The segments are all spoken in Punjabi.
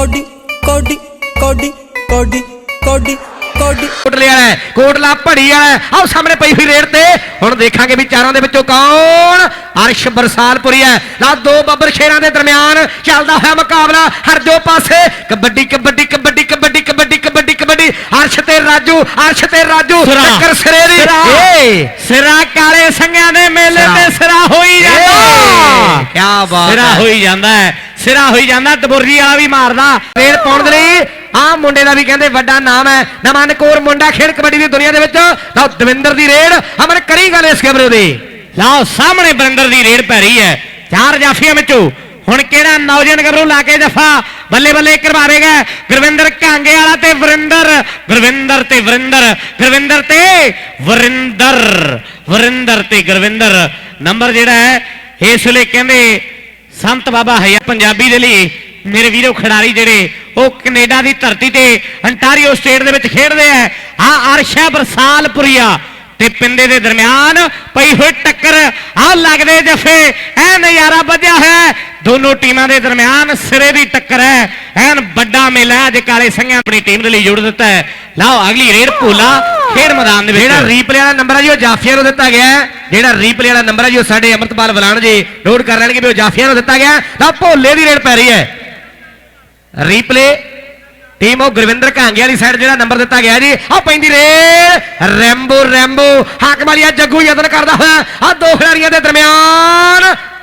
ਕੋਡੀ ਕੋਡੀ ਕੋਡੀ ਕੋਡੀ ਕੋਡੀ ਕੋਡੀ ਕੋਟਲੇ ਵਾਲਾ ਹੈ, ਕੋਟਲਾ ਭੜੀ ਵਾਲਾ ਹੈ। ਆਓ ਸਾਹਮਣੇ ਪਈ ਹੋਈ ਰੇਡ ਤੇ ਹੁਣ ਦੇਖਾਂਗੇ ਵੀ ਚਾਰਾਂ ਦੇ ਵਿੱਚੋਂ ਕੌਣ ਅਰਸ਼ ਬਰਸਾਲਪੁਰੀ ਹੈ ਲਾ ਦੋ ਬੱਬਰ ਸ਼ੇਰਾਂ ਦੇ ਦਰਮਿਆਨ ਚੱਲਦਾ ਹੋਇਆ ਮੁਕਾਬਲਾ ਹਰ ਜੋ ਪਾਸੇ ਕਬੱਡੀ ਕਬੱਡੀ ਕਬੱਡੀ ਕਬੱਡੀ ਕਬੱਡੀ ਕਬੱਡੀ ਕਬੱਡੀ ਅਰਸ਼ ਤੇ ਰਾਜੂ ਅਰਸ਼ ਤੇ ਰਾਜੂ ਸਿਰਾ। ਟੱਕਰ ਸਿਰੇ ਦੀ ਸਿਰਾ। ਏ ਸਿਰਾ ਕਾਲੇ ਸੰਗਿਆਂ ਦੇ ਮੇਲੇ ਸਿਰਾ। ਤੇ ਸਿਰਾ ਹੋਈ ਜਾਂਦਾ ਕਿਆ ਬਾਤ ਸਿਰਾ ਹੈ। ਹੋਈ ਜਾਂਦਾ ਹੈ ਸਿਰਾ ਹੋਈ ਜਾਂਦਾ ਦਬੁਰਜੀ ਵਾਲਾ ਵੀ ਮਾਰਦਾ ਰੇਡ ਪਾਉਣ ਦੇ ਲਈ ਆ ਮੁੰਡੇ ਦਾ ਵੀ ਕਹਿੰਦੇ ਵੱਡਾ ਨਾਮ ਹੈ ਨਮਨਕੋਰ ਮੁੰਡਾ ਖੇਡ ਕਬੱਡੀ ਦੀ ਦੁਨੀਆ ਦੇ ਵਿੱਚ, ਲਓ ਦਵਿੰਦਰ ਦੀ ਰੇਡ, ਅਮਨ ਕਰੀ ਗੱਲ ਇਸ ਖਬਰ ਦੀ। ਲਓ ਸਾਹਮਣੇ ਬਰਿੰਦਰ ਦੀ ਰੇਡ ਪੈ ਰਹੀ ਹੈ, ਚਾਰ ਜਾਫੀਆਂ ਵਿੱਚੋਂ, ਹੁਣ ਕਿਹੜਾ ਨੌਜਵਾਨ ਗੱਭਰੂ ਲਾ ਕੇ ਜਫਾ, ਬੱਲੇ ਬੱਲੇ ਕਰਵਾਵੇਗਾ ਗੁਰਵਿੰਦਰ ਕਾਂਗੇ ਵਾਲਾ ਤੇ ਵਰਿੰਦਰ, ਗੁਰਵਿੰਦਰ ਤੇ ਵਰਿੰਦਰ, ਗੁਰਵਿੰਦਰ ਤੇ ਵਰਿੰਦਰ ਵਰਿੰਦਰ ਤੇ ਗੁਰਵਿੰਦਰ, ਨੰਬਰ ਜਿਹੜਾ ਹੈ, ਇਸ ਵੇਲੇ ਕਹਿੰਦੇ ਸੰਤ ਬਾਬਾ ਹਯਾ ਪੰਜਾਬੀ ਦੇ ਲਈ ਮੇਰੇ ਵੀਰੋ ਖਿਡਾਰੀ ਜਿਹੜੇ, ਉਹ ਕੈਨੇਡਾ ਦੀ ਧਰਤੀ ਤੇ ਅੰਟਾਰੀਓ ਸਟੇਟ ਦੇ ਵਿੱਚ ਖੇਡਦੇ ਆ ਆ ਅਰਸ਼ਾ ਬਰਸਾਲਪੁਰੀਆ ਤੇ ਪਿੰਡੇ ਦੇ ਦਰਮਿਆਨ ਪਈ ਹੋਈ ਟੱਕਰ ਆ ਲੱਗਦੇ ਜਫੇ ਐ ਨਜ਼ਾਰਾ ਵੱਜਿਆ ਹੈ। ਦੋਨੋਂ ਟੀਮਾਂ ਦੇ ਦਰਮਿਆਨ ਸਿਰੇ ਦੀ ਟੱਕਰ ਹੈ ਮੇਲਾ ਅੱਜ ਕਾਲੇ ਸੰਘਿਆਂ ਆਪਣੀ ਟੀਮ ਦੇ ਲਈ ਜੋੜ ਦਿੱਤਾ ਹੈ। ਲਓ, ਅਗਲੀ ਰੇਡ ਭੋਲਾ ਖੇਡ ਮੈਦਾਨ ਦੇ ਵਿੱਚ। ਜਿਹੜਾ ਰੀਪਲੇ ਵਾਲਾ ਨੰਬਰ ਹੈ ਜੀ, ਉਹ ਜਾਫੀਆਂ ਨੂੰ ਦਿੱਤਾ ਗਿਆ ਹੈ। ਜਿਹੜਾ ਰੀਪਲੇ ਵਾਲਾ ਨੰਬਰ ਹੈ ਜੀ, ਉਹ ਸਾਡੇ ਅਮਰਤਪਾਲ ਵਲਾਣ ਜੀ ਨੋਟ ਕਰ ਲੈਣਗੇ ਵੀ ਉਹ ਜਾਫੀਆਂ ਨੂੰ ਦਿੱਤਾ ਗਿਆ ਹੈ। ਭੋਲੇ ਦੀ ਰੇਡ ਪੈ ਰਹੀ ਹੈ। ਰੀਪਲੇ ਟੀਮ ਉਹ ਗੁਰਵਿੰਦਰ ਕਾਂਗੇ ਵਾਲੀ ਸਾਈਡ ਜਿਹੜਾ ਨੰਬਰ ਦਿੱਤਾ ਗਿਆ ਜੀ। ਆ ਪੈਂਦੀ ਰੇ, ਰੈਂਬੋ ਰੈਂਬੋ, ਹਾਕਮ ਵਾਲੀਆ ਜੱਗੂ ਯਤਨ ਕਰਦਾ ਹੋਇਆ। ਆ ਦੋ ਖਿਡਾਰੀਆਂ ਦੇ ਦਰਮਿਆਨ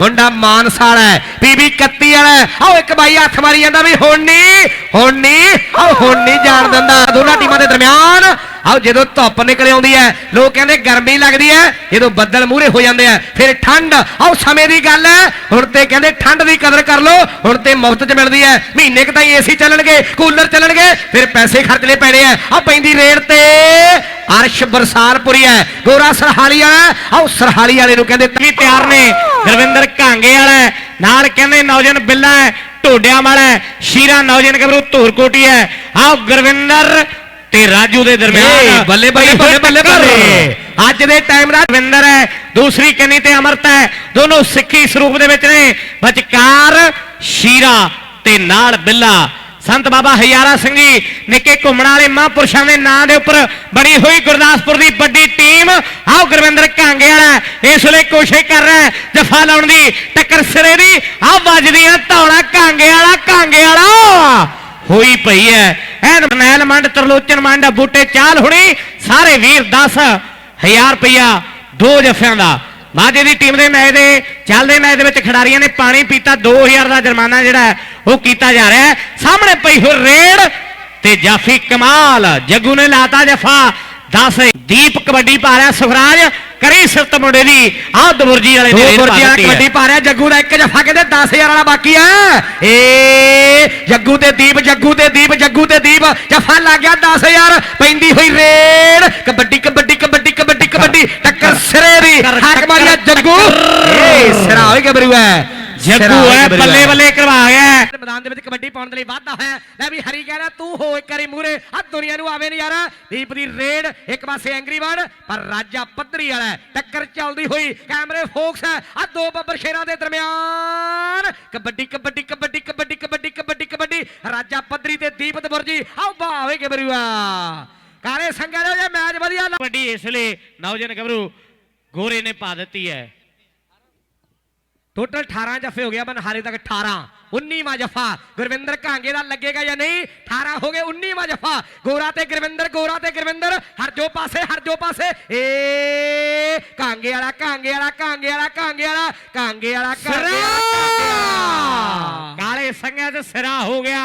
ਮੁੰਡਾ ਮਾਨਸਾਲ ਹੈ ਪੀਬੀ 31 ਵਾਲਾ ਆਓ ਇੱਕ ਬਾਈ ਹੱਥ ਮਾਰੀ ਜਾਂਦਾ ਵੀ ਹੁਣ ਨਹੀਂ ਹੁਣ ਨਹੀਂ ਆਓ ਹੁਣ ਨਹੀਂ ਜਾਣ ਦਿੰਦਾ ਦੋਨਾਂ ਟੀਮਾਂ ਦੇ ਦਰਮਿਆਨ। ਆਓ ਜਦੋਂ ਧੁੱਪ ਨਿਕਲ ਆਉਂਦੀ ਹੈ, ਲੋਕ ਕਹਿੰਦੇ ਗਰਮੀ ਲੱਗਦੀ ਹੈ, ਜਦੋਂ ਬੱਦਲ ਮੂਹਰੇ ਹੋ ਜਾਂਦੇ ਆ, ਫਿਰ ਠੰਡ। ਆਓ ਸਮੇਂ ਦੀ ਗੱਲ ਹੈ, ਹੁਣ ਤੇ ਕਹਿੰਦੇ ਠੰਡ ਦੀ ਕਦਰ ਕਰ ਲਓ, ਹੁਣ ਤੇ ਮੁਫਤ 'ਚ ਮਿਲਦੀ ਹੈ। ਮਹੀਨੇ ਕੁ ਤਾਈਂ ਏਸੀ ਚੱਲਣਗੇ, ਕੂਲਰ ਚੱਲਣਗੇ, ਫਿਰ ਪੈਸੇ ਖਰਚਣੇ ਪੈਣੇ ਆ। ਆ ਪੈਂਦੀ ਰੇਡ ਤੇ। ਅਰਸ਼ ਬਰਸਾਲਪੁਰੀ ਹੈ ਗੋਰਾ ਸਰਹਾਲੀ ਵਾਲਾ ਆਓ ਸਰਹਾਲੀ ਵਾਲੇ ਨੂੰ ਕਹਿੰਦੇ ਵੀ ਤਿਆਰ ਨੇ ਗੁਰਵਿੰਦਰ ਕਾਂਗੇ ਵਾਲਾ ਨਾਲ ਕਹਿੰਦੇ ਨੌਜਵਾਨ ਬਿੱਲਾ ਹੈ ਢੋਡਿਆਂ ਵਾਲਾ ਸ਼ੀਰਾ ਨੌਜਵਾਨ ਗੱਭਰੂ ਧੂਰਕੋਟੀ ਹੈ। ਆਓ ਗੁਰਵਿੰਦਰ ਤੇ ਰਾਜੂ ਦੇ ਦਰਮਿਆਨ। ਬੱਲੇ ਬੱਲੇ ਬੱਲੇ ਬੱਲੇ ਬੱਲੇ। ਅੱਜ ਦੇ ਟਾਈਮ ਦਾ ਗੁਰਵਿੰਦਰ ਹੈ ਦੂਸਰੀ ਕੰਨੀ ਤੇ ਅਮਰਤ ਹੈ। ਦੋਨੋਂ ਸਿੱਖੀ ਸਰੂਪ ਦੇ ਵਿੱਚ ਨੇ। ਵਿਚਕਾਰ ਸ਼ੀਰਾ ਤੇ ਨਾਲ ਬਿੱਲਾ। ਸੰਤ ਬਾਬਾ ਹਯਾਰਾ ਸਿੰਘ ਜੀ ਨਿੱਕੇ ਘੁੰਮਣ ਵਾਲੇ ਮਹਾਂਪੁਰਸ਼ਾਂ ਦੇ ਨਾਂ ਦੇ ਉੱਪਰ ਬਣੀ ਹੋਈ ਗੁਰਦਾਸਪੁਰ ਦੀ ਵੱਡੀ ਟੀਮ। ਆਓ ਗੁਰਵਿੰਦਰ ਕਾਂਗੇ ਵਾਲਾ ਇਸ ਵੇਲੇ ਕੋਸ਼ਿਸ਼ ਕਰ ਰਿਹਾ ਜਫਾ ਲਾਉਣ ਦੀ, ਟੱਕਰ ਸਿਰੇ ਦੀ। ਆ ਵੱਜਦੀਆਂ ਆ ਧੌਲਾ ਕਾਂਗੇ ਵਾਲਾ ਕਾਂਗੇ ਵਾਲਾ। ਹੋਈ ਪਈ ਹੈ। ਐਨ ਮਨੈਲ ਮੰਡ, ਤਰਲੋਚਨ ਮੰਡ, ਬੂਟੇ ਚਾਲ ਹੁਣੀ। ਸਾਰੇ ਵੀਰ 10000 ਰੁਪਇਆ ਦੋ ਜਫਿਆਂ ਦਾ। ਮਾਝੇ ਦੀ ਟੀਮ ਦੇ ਮੈਚ ਦੇ ਚੱਲਦੇ ਮੈਚ ਦੇ ਵਿੱਚ ਖਿਡਾਰੀਆਂ ਨੇ ਪਾਣੀ ਪੀਤਾ 2000 ਦਾ ਜੁਰਮਾਨਾ ਜਿਹੜਾ ਹੈ, ਉਹ ਕੀਤਾ ਜਾ ਰਿਹਾ ਹੈ। ਸਾਹਮਣੇ ਪਈ ਹੋਈ ਰੇਡ ਤੇ ਜਾਫੀ ਕਮਾਲ ਜੱਗੂ ਨੇ ਲਾਤਾ ਜਫਾ। 10 ਦੀਪ ਕਬੱਡੀ ਪਾ ਰਿਹਾ ਸੁਖਰਾਜ ਕਰੀ ਸਿਫਤ ਮੁੰਡੇ ਦੀ। ਆਹ ਦਬੁਰਜੀ ਵਾਲੇ ਦੋ ਨੇ ਦਿੱਤੀ ਹੈ। ਕਬੱਡੀ ਪਾ ਰਿਹਾ ਜੱਗੂ ਦਾ ਇੱਕ ਜਫਾ ਕਹਿੰਦੇ 10000 ਵਾਲਾ ਬਾਕੀ ਆ। ਏ ਜੱਗੂ ਤੇ ਦੀਪ ਜੱਗੂ ਤੇ ਦੀਪ ਜੱਗੂ ਤੇ ਦੀਪ ਜਫਾ ਲੱਗ ਗਿਆ 10000 ਪੈਂਦੀ ਹੋਈ ਰੇਡ। ਹੋਈ ਗੱਭਰੂ ਹੈ ਜੱਗੂ ਹੈ ਬੱਲੇ ਬੱਲੇ ਕਰਵਾ ਗਿਆ। ਮੈਦਾਨ ਦੇ ਵਿੱਚ ਕਬੱਡੀ ਪਾਉਣ ਦੇ ਲਈ ਵਾਧਾ ਹੋਇਆ। ਲੈ ਵੀ ਹਰੀ ਕਹਿ ਰਿਹਾ ਤੂੰ ਹੋ ਇੱਕ ਵਾਰੀ ਮੂਰੇ ਆ ਦੁਨੀਆ ਨੂੰ ਆਵੇ ਨਜ਼ਾਰਾ ਦੀਪ ਦੀ ਰੇਡ ਇੱਕ ਪਾਸੇ ਐਂਗਰੀ ਬਰਡ ਪਰ ਰਾਜਾ ਪੱਧਰੀ ਵਾਲਾ। ਟੱਕਰ ਚੱਲਦੀ ਹੋਈ ਕੈਮਰੇ ਫੋਕਸ ਹੈ ਆ ਦੋ ਬੱਬਰ ਸ਼ੇਰਾਂ ਦੇ ਦਰਮਿਆਨ। ਕਬੱਡੀ ਕਬੱਡੀ ਕਬੱਡੀ ਕਬੱਡੀ ਕਬੱਡੀ ਕਬੱਡੀ ਕਬੱਡੀ। ਰਾਜਾ ਪੱਧਰੀ ਤੇ ਦੀਪ ਦਬੁਰਜੀ ਆਓ ਵਾਹ ਹੋਏ ਗਬਰੂਆ ਕਾਲੇ ਸੰਗਾਂ ਦੇ ਮੈਚ ਵਧੀਆ ਕਬੱਡੀ ਇਸ ਲਈ ਨੌਜਵਾਨ ਗੱਭਰੂ ਗੋਰੇ ਨੇ ਪਾ ਦਿੱਤੀ ਹੈ ਟੋਟਲ 18 ਜਫੇ ਹੋ ਗਿਆ ਬਨ ਹਾਰੇ ਤੱਕ 18 19ਵਾਂ ਜਫਾ ਗੁਰਵਿੰਦਰ ਕਾਂਗੇ ਦਾ ਲੱਗੇਗਾ ਜਾਂ ਨਹੀਂ 18 ਹੋ ਗਏ 19ਵਾਂ ਜਫਾ ਗੋਰਾ ਤੇ ਗੁਰਵਿੰਦਰ ਗੋਰਾ ਤੇ ਗੁਰਵਿੰਦਰ ਹਰ ਜੋ ਪਾਸੇ ਹਰ ਜੋ ਪਾਸੇ ਏ ਕਾਂਗੇ ਵਾਲਾ ਕਾਂਗੇ ਵਾਲਾ ਕਾਂਗੇ ਵਾਲਾ ਕਾਂਗੇ ਵਾਲਾ ਕਾਂਗੇ ਵਾਲਾ ਕਾਂਗੇ ਵਾਲਾ, ਕਾਂਗੇ ਵਾਲਾ ਕਾਲੇ ਸੰਗਿਆਂ 'ਚ ਸਿਰਾ ਹੋ ਗਿਆ